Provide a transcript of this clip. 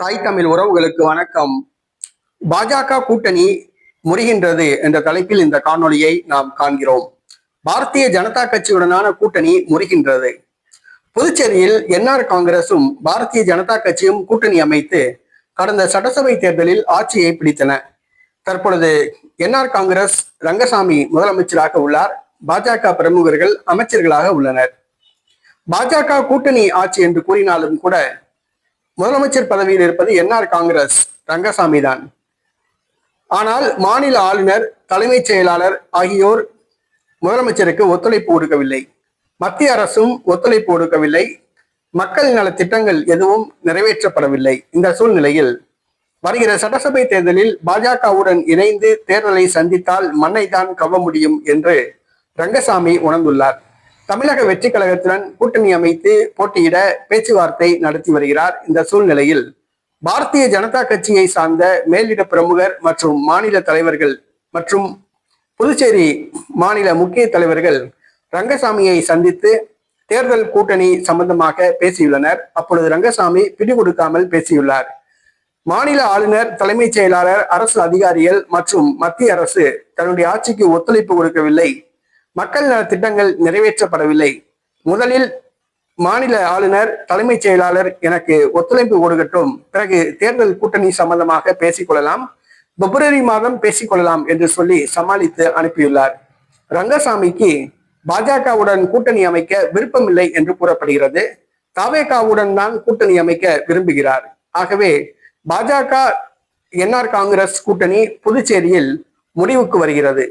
தாய் தமிழ் உறவுகளுக்கு வணக்கம். பாஜக கூட்டணி முறிகின்றது என்ற தலைப்பில் இந்த காணொலியை நாம் காண்கிறோம். பாரதிய ஜனதா கட்சியுடனான கூட்டணி முறிகின்றது. புதுச்சேரியில் என்ஆர் காங்கிரசும் பாரதிய ஜனதா கட்சியும் கூட்டணி அமைத்து கடந்த சட்டசபை தேர்தலில் ஆட்சியை பிடித்தன. தற்பொழுது என்ஆர் காங்கிரஸ் ரங்கசாமி முதலமைச்சராக உள்ளார். பாஜக பிரமுகர்கள் அமைச்சர்களாக உள்ளனர். பாஜக கூட்டணி ஆட்சி என்று கூறினாலும் கூட முதலமைச்சர் பதவியில் இருப்பது என்ஆர் காங்கிரஸ் ரங்கசாமி தான் ஆனால் மாநில ஆளுநர் தலைமைச் செயலாளர் ஆகியோர் முதலமைச்சருக்கு ஒத்துழைப்பு கொடுக்கவில்லை. மத்திய அரசும் ஒத்துழைப்பு கொடுக்கவில்லை. மக்கள் நல திட்டங்கள் எதுவும் நிறைவேற்றப்படவில்லை இந்த சூழ்நிலையில். வருகிற சட்டசபை தேர்தலில் பாஜகவுடன் இணைந்து தேர்தலை சந்தித்தால் மண்ணை தான் கவ்வ முடியும் என்று ரங்கசாமி உணர்ந்துள்ளார். தமிழக வெற்றி கழகத்துடன் கூட்டணி அமைத்து போட்டியிட பேச்சுவார்த்தை நடத்தி வருகிறார் இந்த சூழ்நிலையில் பாரதிய ஜனதா கட்சியை சார்ந்த மேலிட பிரமுகர் மற்றும் மாநில தலைவர்கள் மற்றும் புதுச்சேரி மாநில முக்கிய தலைவர்கள் ரங்கசாமியை சந்தித்து தேர்தல் கூட்டணி சம்பந்தமாக பேசியுள்ளனர். அப்பொழுது ரங்கசாமி பிடி கொடுக்காமல் பேசியுள்ளார். மாநில ஆளுநர் தலைமைச் செயலாளர் அரசு அதிகாரிகள் மற்றும் மத்திய அரசு தன்னுடைய ஆட்சிக்கு ஒத்துழைப்பு கொடுக்கவில்லை. மக்கள் நல திட்டங்கள் நிறைவேற்றப்படவில்லை. முதலில் மாநில ஆளுநர் தலைமைச் செயலாளர் எனக்கு ஒத்துழைப்பு கொடுக்கட்டும். பிறகு தேர்தல் கூட்டணி சம்பந்தமாக பேசிக்கொள்ளலாம். பிப்ரவரி மாதம் பேசிக்கொள்ளலாம் என்று சொல்லி சமாளித்து அனுப்பியுள்ளார். ரங்கசாமிக்கு பாஜகவுடன் கூட்டணி அமைக்க விருப்பமில்லை என்று கூறப்படுகிறது. தாவேகாவுடன் தான் கூட்டணி அமைக்க விரும்புகிறார். ஆகவே பாஜக என்ஆர் காங்கிரஸ் கூட்டணி புதுச்சேரியில் முடிவுக்கு வருகிறது.